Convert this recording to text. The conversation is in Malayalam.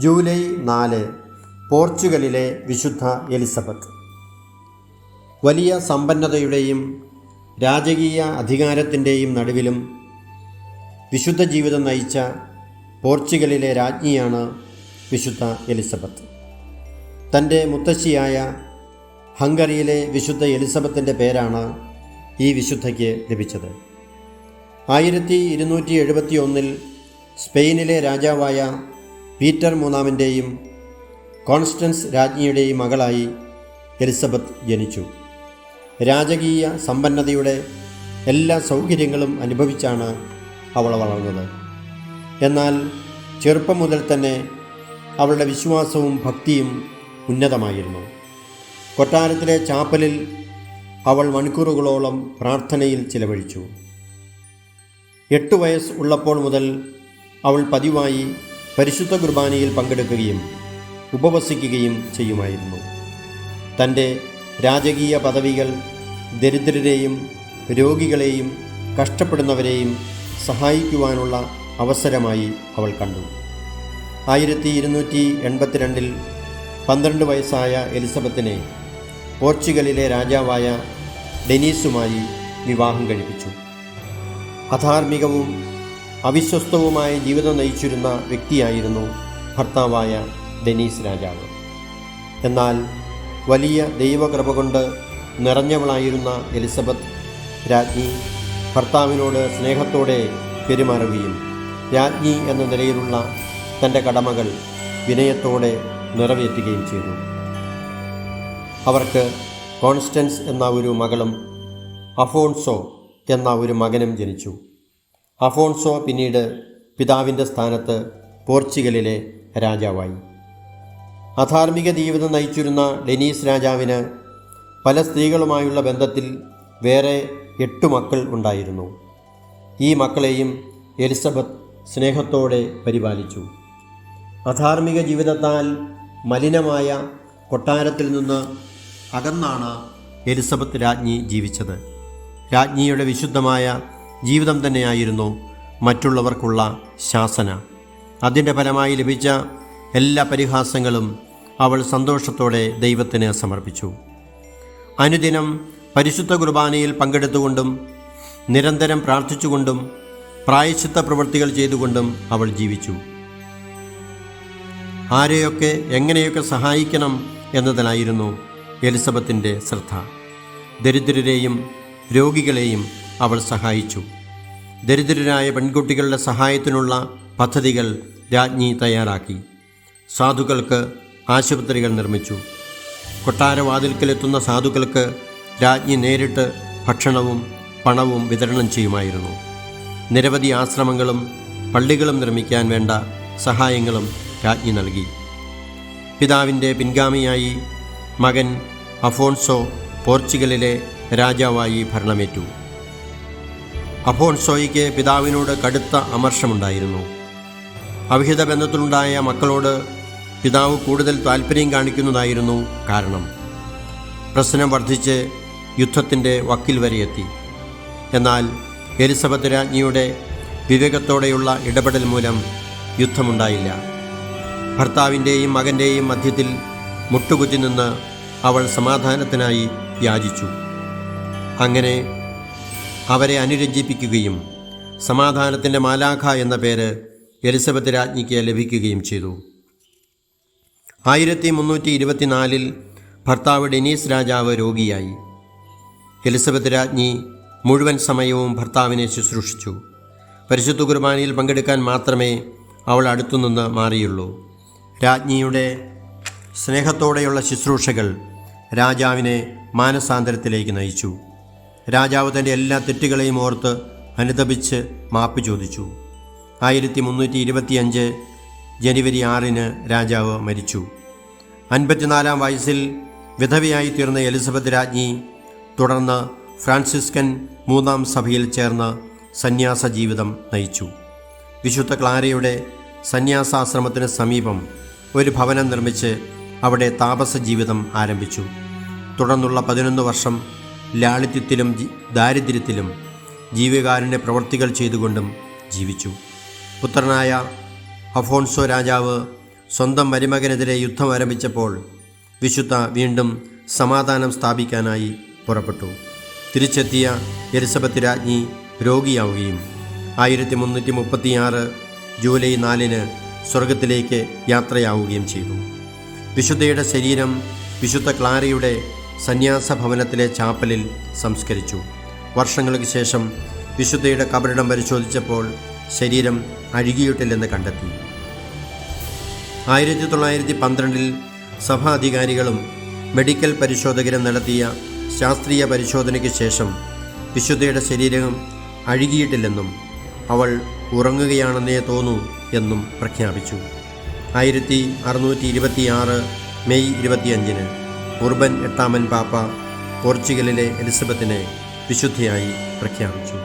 ജൂലൈ നാല് പോർച്ചുഗലിലെ വിശുദ്ധ എലിസബത്ത്. വലിയ സമ്പന്നതയുടെയും രാജകീയ അധികാരത്തിന്റെയും നടുവിലും വിശുദ്ധ ജീവിതം നയിച്ച പോർച്ചുഗലിലെ രാജ്ഞിയാണ് വിശുദ്ധ എലിസബത്ത്. തന്റെ മുത്തശ്ശിയായ ഹംഗറിയിലെ വിശുദ്ധ എലിസബത്തിന്റെ പേരാണ് ഈ വിശുദ്ധയ്ക്ക് ലഭിച്ചത്. ആയിരത്തി ഇരുന്നൂറ്റി എഴുപത്തി ഒന്നിൽ സ്പെയിനിലെ രാജാവായ പീറ്റർ മൂന്നാമന്റെയും കോൺസ്റ്റൻസ് രാജ്ഞിയുടെയും മകളായി എലിസബത്ത് ജനിച്ചു. രാജകീയ സമ്പന്നതയുടെ എല്ലാ സൗകര്യങ്ങളും അനുഭവിച്ചാണ് അവൾ വളർന്നത്. എന്നാൽ ചെറുപ്പം മുതൽ തന്നെ അവളുടെ വിശ്വാസവും ഭക്തിയും ഉന്നതമായിരുന്നു. കൊട്ടാരത്തിലെ ചാപ്പലിൽ അവൾ മണിക്കൂറുകളോളം പ്രാർത്ഥനയിൽ ചിലവഴിച്ചു. എട്ട് വയസ്സ് ഉള്ളപ്പോൾ മുതൽ അവൾ പതിവായി പരിശുദ്ധ കുർബാനയിൽ പങ്കെടുക്കുകയും ഉപവസിക്കുകയും ചെയ്യുമായിരുന്നു. തന്റെ രാജകീയ പദവികൾ ദരിദ്രരെയും രോഗികളെയും കഷ്ടപ്പെടുന്നവരെയും സഹായിക്കുവാനുള്ള അവസരമായി അവൾ കണ്ടു. ആയിരത്തി ഇരുന്നൂറ്റി എൺപത്തിരണ്ടിൽ പന്ത്രണ്ട് വയസ്സായ എലിസബത്തിനെ പോർച്ചുഗലിലെ രാജാവായ ഡെനീസുമായി വിവാഹം കഴിപ്പിച്ചു. അധാർമികവും അവിശ്വസ്തവുമായ ജീവിതം നയിച്ചിരുന്ന വ്യക്തിയായിരുന്നു ഭർത്താവായ ഡെനീസ് രാജാവ്. എന്നാൽ വലിയ ദൈവകൃപ കൊണ്ട് നിറഞ്ഞവളായിരുന്ന എലിസബത്ത് രാജ്ഞി ഭർത്താവിനോട് സ്നേഹത്തോടെ പെരുമാറുകയും രാജ്ഞി എന്ന നിലയിലുള്ള തന്റെ കടമകൾ വിനയത്തോടെ നിറവേറ്റുകയും ചെയ്തു. അവർക്ക് കോൺസ്റ്റൻസ് എന്ന ഒരു മകളും അഫോൺസോ എന്ന ഒരു മകനും ജനിച്ചു. അഫോൺസോ പിന്നീട് പിതാവിന്റെ സ്ഥാനത്ത് പോർച്ചുഗലിലെ രാജാവായി. അധാർമിക ജീവിതം നയിച്ചിരുന്ന ഡെനീസ് രാജാവിന് പല സ്ത്രീകളുമായുള്ള ബന്ധത്തിൽ വേറെ എട്ട് മക്കൾ ഉണ്ടായിരുന്നു. ഈ മക്കളെയും എലിസബത്ത് സ്നേഹത്തോടെ പരിപാലിച്ചു. അധാർമിക ജീവിതത്താൽ മലിനമായ കൊട്ടാരത്തിൽ നിന്ന് അകന്നാണ് എലിസബത്ത് രാജ്ഞി ജീവിച്ചത്. രാജ്ഞിയുടെ വിശുദ്ധമായ ജീവിതം തന്നെയായിരുന്നു മറ്റുള്ളവർക്കുള്ള ശാസന. അതിന്റെ ഫലമായി ലഭിച്ച എല്ലാ പരിഹാസങ്ങളും അവൾ സന്തോഷത്തോടെ ദൈവത്തിന് സമർപ്പിച്ചു. അനുദിനം പരിശുദ്ധ കുർബാനയിൽ പങ്കെടുത്തുകൊണ്ടും നിരന്തരം പ്രാർത്ഥിച്ചുകൊണ്ടും പ്രായശ്ചിത്ത പ്രവൃത്തികൾ ചെയ്തുകൊണ്ടും അവൾ ജീവിച്ചു. ആരെയൊക്കെ എങ്ങനെയൊക്കെ സഹായിക്കണം എന്നതിനായിരുന്നു എലിസബത്തിന്റെ ശ്രദ്ധ. ദരിദ്രരെയും രോഗികളെയും അവൾ സഹായിച്ചു. ദരിദ്രരായ പെൺകുട്ടികളുടെ സഹായത്തിനുള്ള പദ്ധതികൾ രാജ്ഞി തയ്യാറാക്കി. സാധുക്കൾക്ക് ആശുപത്രികൾ നിർമ്മിച്ചു. കൊട്ടാരവാതിൽക്കലെത്തുന്ന സാധുക്കൾക്ക് രാജ്ഞി നേരിട്ട് ഭക്ഷണവും പണവും വിതരണം ചെയ്യുമായിരുന്നു. നിരവധി ആശ്രമങ്ങളും പള്ളികളും നിർമ്മിക്കാൻ വേണ്ട സഹായങ്ങളും രാജ്ഞി നൽകി. പിതാവിന്റെ പിൻഗാമിയായി മകൻ അഫോൺസോ പോർച്ചുഗലിലെ രാജാവായി ഭരണമേറ്റു. അഫോൺസോയ്ക്ക് പിതാവിനോട് കടുത്ത അമർഷമുണ്ടായിരുന്നു. അവിഹിത ബന്ധത്തിലുണ്ടായ മക്കളോട് പിതാവ് കൂടുതൽ താല്പര്യം കാണിക്കുന്നതായിരുന്നു കാരണം. പ്രശ്നം വർദ്ധിച്ച് യുദ്ധത്തിന്റെ വക്കിൽ വരെ എത്തി. എന്നാൽ എലിസബത്ത് രാജ്ഞിയുടെ വിവേകത്തോടെയുള്ള ഇടപെടൽ മൂലം യുദ്ധമുണ്ടായില്ല. ഭർത്താവിന്റെയും മകന്റെയും മധ്യത്തിൽ മുട്ടുകുത്തി നിന്ന് അവൾ സമാധാനത്തിനായി യാചിച്ചു. അങ്ങനെ അവരെ അനുരഞ്ജിപ്പിക്കുകയും സമാധാനത്തിന്റെ മാലാഖ എന്ന പേര് എലിസബത്ത് രാജ്ഞിക്ക് ലഭിക്കുകയും ചെയ്തു. ആയിരത്തി മുന്നൂറ്റി ഇരുപത്തിനാലിൽ ഭർത്താവ് ഡെനീസ് രാജാവ് രോഗിയായി. എലിസബത്ത് രാജ്ഞി മുഴുവൻ സമയവും ഭർത്താവിനെ ശുശ്രൂഷിച്ചു. പരിശുദ്ധ കുർബാനയിൽ പങ്കെടുക്കാൻ മാത്രമേ അവൾ അടുത്തുനിന്ന് മാറിയുള്ളൂ. രാജ്ഞിയുടെ സ്നേഹത്തോടെയുള്ള ശുശ്രൂഷകൾ രാജാവിനെ മാനസാന്തരത്തിലേക്ക് നയിച്ചു. രാജാവ് തന്റെ എല്ലാ തെറ്റുകളെയും ഓർത്ത് അനുതപിച്ച് മാപ്പ് ചോദിച്ചു. ആയിരത്തി മുന്നൂറ്റി ഇരുപത്തിയഞ്ച് ജനുവരി ആറിന് രാജാവ് മരിച്ചു. അൻപത്തിനാലാം വയസ്സിൽ വിധവയായി തീർന്ന എലിസബത്ത് രാജ്ഞി തുടർന്ന് ഫ്രാൻസിസ്കൻ മൂന്നാം സഭയിൽ ചേർന്ന് സന്യാസ ജീവിതം നയിച്ചു. വിശുദ്ധ ക്ലാരയുടെ സന്യാസാശ്രമത്തിന് സമീപം ഒരു ഭവനം നിർമ്മിച്ച് അവിടെ താപസ ജീവിതം ആരംഭിച്ചു. തുടർന്നുള്ള പതിനൊന്ന് വർഷം ലാളിത്യത്തിലും ദാരിദ്ര്യത്തിലും ജീവകാരുണ്യ പ്രവർത്തികൾ ചെയ്തുകൊണ്ടും ജീവിച്ചു. പുത്രനായ അഫോൺസോ രാജാവ് സ്വന്തം മരുമകനെതിരെ യുദ്ധം ആരംഭിച്ചപ്പോൾ വിശുദ്ധ വീണ്ടും സമാധാനം സ്ഥാപിക്കാനായി പുറപ്പെട്ടു. തിരിച്ചെത്തിയ എലിസബത്ത് രാജ്ഞി രോഗിയാവുകയും ആയിരത്തി മുന്നൂറ്റി മുപ്പത്തിയാറ് ജൂലൈ നാലിന് സ്വർഗത്തിലേക്ക് യാത്രയാവുകയും ചെയ്തു. വിശുദ്ധയുടെ ശരീരം വിശുദ്ധ ക്ലാരയുടെ സന്യാസ ഭവനത്തിലെ ചാപ്പലിൽ സംസ്കരിച്ചു. വർഷങ്ങൾക്ക് ശേഷം വിശുദ്ധയുടെ കബറിടം പരിശോധിച്ചപ്പോൾ ശരീരം അഴുകിയിട്ടില്ലെന്ന് കണ്ടെത്തി. ആയിരത്തി തൊള്ളായിരത്തി പന്ത്രണ്ടിൽ സഭാധികാരികളും മെഡിക്കൽ പരിശോധകരും നടത്തിയ ശാസ്ത്രീയ പരിശോധനയ്ക്ക് ശേഷം വിശുദ്ധയുടെ ശരീരം അഴുകിയിട്ടില്ലെന്നും അവൾ ഉറങ്ങുകയാണെന്നേ തോന്നൂ എന്നും പ്രഖ്യാപിച്ചു. ആയിരത്തി അറുന്നൂറ്റി ഇരുപത്തിയാറ് മെയ് ഇരുപത്തിയഞ്ചിന് ഉർബൻ എട്ടാമൻ പാപ്പ പോർച്ചുഗലിലെ എലിസബത്തിനെ വിശുദ്ധയായി പ്രഖ്യാപിച്ചു.